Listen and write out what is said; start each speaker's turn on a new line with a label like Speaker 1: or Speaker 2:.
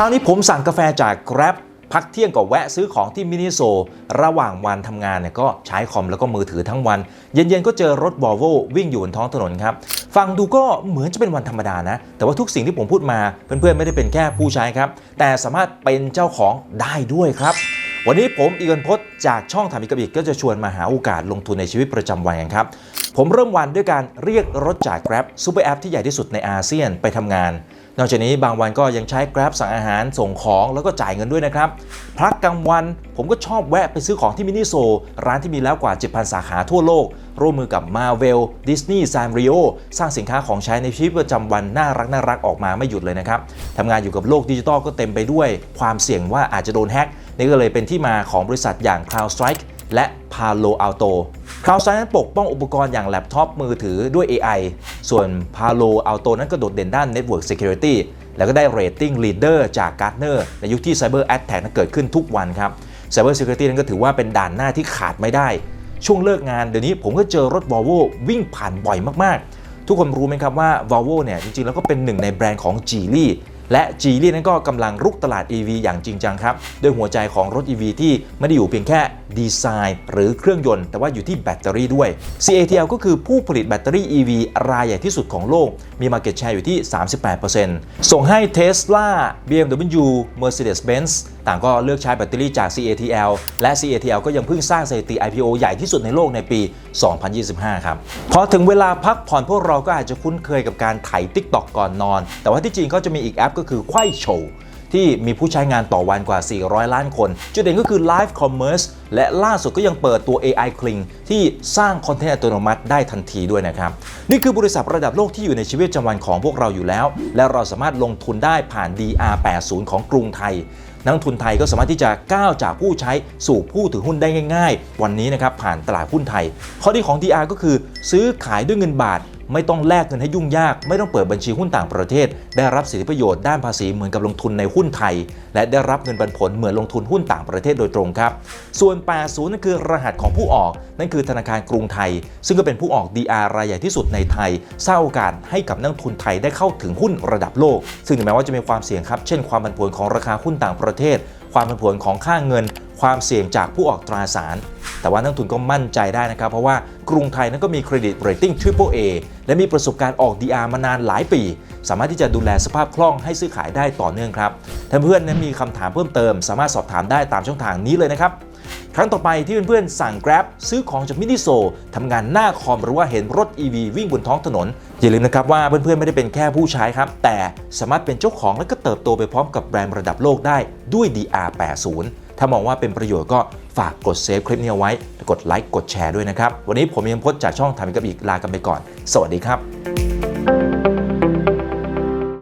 Speaker 1: ช้านี้ผมสั่งกาแฟจาก Grab พักเที่ยงก็แวะซื้อของที่มินิโซ ระหว่างวันทำงานเนี่ยก็ใช้คอมแล้วก็มือถือทั้งวัน เย็นๆ ก็เจอรถ v o l v o วิ่งอยู่บนท้องถนนครับ ฟังดูก็เหมือนจะเป็นวันธรรมดานะ แต่ว่าทุกสิ่งที่ผมพูดมา เพื่อนๆ ไม่ได้เป็นแค่ผู้ใช้ครับ แต่สามารถเป็นเจ้าของได้ด้วยครับ วันนี้ผมอีกนพจน์จากช่องถามอีกบอีกก็จะชวนมาหาโอกาสลงทุนในชีวิตประจำวันกันครับผมเริ่มวันด้วยการเรียกรถจาก Grab ซูเปอร์แอปที่ใหญ่ที่สุดในอาเซียนไปทำงาน นอกจากนี้บางวันก็ยังใช้ Grab สั่งอาหารส่งของแล้วก็จ่ายเงินด้วยนะครับพักกลางวันผมก็ชอบแวะไปซื้อของที่มินิโซ ร้านที่มีแล้วกว่า 7,000 สาขาทั่วโลก ร่วมมือกับ Marvel Disney Sanrio สร้างสินค้าของใช้ในชีวิตประจำวันน่ารักน่ารักออกมาไม่หยุดเลยนะครับทำงานอยู่กับโลกดิจิทัลก็เต็มไปด้วยความเสี่ยงว่าอาจจะโดนแฮ็กนี่ก็เลยเป็นที่มาของบริษัทอย่าง CrowdStrike และ Palo Alto CrowdStrike นั้นปกป้องอุปกรณ์อย่างแล็ปท็อปมือถือด้วย AI ส่วน Palo Alto นั้นก็โดดเด่นด้าน Network Security แล้วก็ได้ Rating Leader จาก Gartner ในยุคที่ Cyber Attack นั้นเกิดขึ้นทุกวันครับ Cyber Security นั้นก็ถือว่าเป็นด่านหน้าที่ขาดไม่ได้ ช่วงเลิกงานเดี๋ยวนี้ผมก็เจอรถ Volvo วิ่งผ่านบ่อยมากๆ ทุกคนรู้ไหมครับว่า Volvo เนี่ยจริงๆแล้วก็เป็นหนึ่งในแบรนด์ของ Geely และ Geely นั้นก็กำลังรุกตลาด EV อย่างจริงจังครับโดยหัวใจของรถ EV ที่ไม่ได้อยู่เพียงแค่ดีไซน์ หรือเครื่องยนต์ แต่ว่าอยู่ที่แบตเตอรี่ด้วย CATL ก็คือผู้ผลิตแบตเตอรี่ EV รายใหญ่ที่สุดของโลก มี Market Share อยู่ที่ 38%ส่งให้ Tesla BMW Mercedes-Benz ต่างก็เลือกใช้แบตเตอรี่จาก CATL และ CATL ก็ยังเพิ่งสร้างสถิติ IPO ใหญ่ที่สุดในโลกในปี 2025 ครับ พอถึงเวลาพักผ่อนพวกเราก็อาจจะคุ้นเคยกับการไถ TikTok ก่อนนอน แต่ว่าที่จริงก็จะมีอีกแอปก็คือไขว้โชว์ที่มีผู้ใช้งานต่อวันกว่า 400 ล้านคน จุดเด่นก็คือ Live Commerce และล่าสุดก็ยังเปิดตัว AI Kling ที่สร้างคอนเทนต์อัตโนมัติได้ทันทีด้วยนะครับ นี่คือบริษัทระดับโลกที่อยู่ในชีวิตประจำวันของพวกเราอยู่แล้ว และเราสามารถลงทุนได้ผ่าน DR80 ของกรุงไทย นักลงทุนไทยก็สามารถที่จะก้าวจากผู้ใช้สู่ผู้ถือหุ้นได้ง่าย ๆ วันนี้นะครับผ่านตลาดหุ้นไทย ข้อดีของ DR ก็คือซื้อขายด้วยเงินบาท ไม่ต้องแลกเงินให้ยุ่งยาก ไม่ต้องเปิดบัญชีหุ้นต่างประเทศ ได้รับสิทธิประโยชน์ด้านภาษีเหมือนกับลงทุนในหุ้นไทย และได้รับเงินปันผลเหมือนลงทุนหุ้นต่างประเทศโดยตรงครับ ส่วน 80 นั่นคือรหัสของผู้ออก นั่นคือธนาคารกรุงไทย ซึ่งก็เป็นผู้ออก DR รายใหญ่ที่สุดในไทยสร้างโอกาสให้กับนักทุนไทยได้เข้าถึงหุ้นระดับโลก ซึ่งถึงแม้ว่าจะมีความเสี่ยงครับ เช่นความผันผวนของราคาหุ้นต่างประเทศ ความผันผวนของค่าเงิน ความเสี่ยงจากผู้ออกตราสาร แต่ว่านักลงทุนก็มั่นใจได้นะครับ เพราะว่ากรุงไทยนั้นก็มีเครดิตเรตติ้ง Triple A และมีประสบการณ์ออก DR มานานหลายปี สามารถที่จะดูแลสภาพคล่องให้ซื้อขายได้ต่อเนื่องครับถ้าเพื่อนนั้นมีคำถามเพิ่มเติม สามารถสอบถามได้ตามช่องทางนี้เลยนะครับ ครั้งต่อไปที่เพื่อนๆสั่ง Grab ซื้อของจากมินิโซทำงานหน้าคอมหรือว่าเห็นรถ EV วิ่งบนท้องถนน อย่าลืมนะครับว่าเพื่อนๆไม่ได้เป็นแค่ผู้ใช้ครับ แต่สามารถเป็นเจ้าของและก็เติบโตไปพร้อมกับแบรนด์ระดับโลกได้ด้วย DR80 ถ้ามองว่าเป็นประโยชน์ก็ฝากกดเซฟคลิปนี้เอาไว้ กดไลค์กดแชร์ด้วยนะครับ วันนี้ผมยังพจน์จากช่องทำกับอีกลากันไปก่อน สวัสดีครับ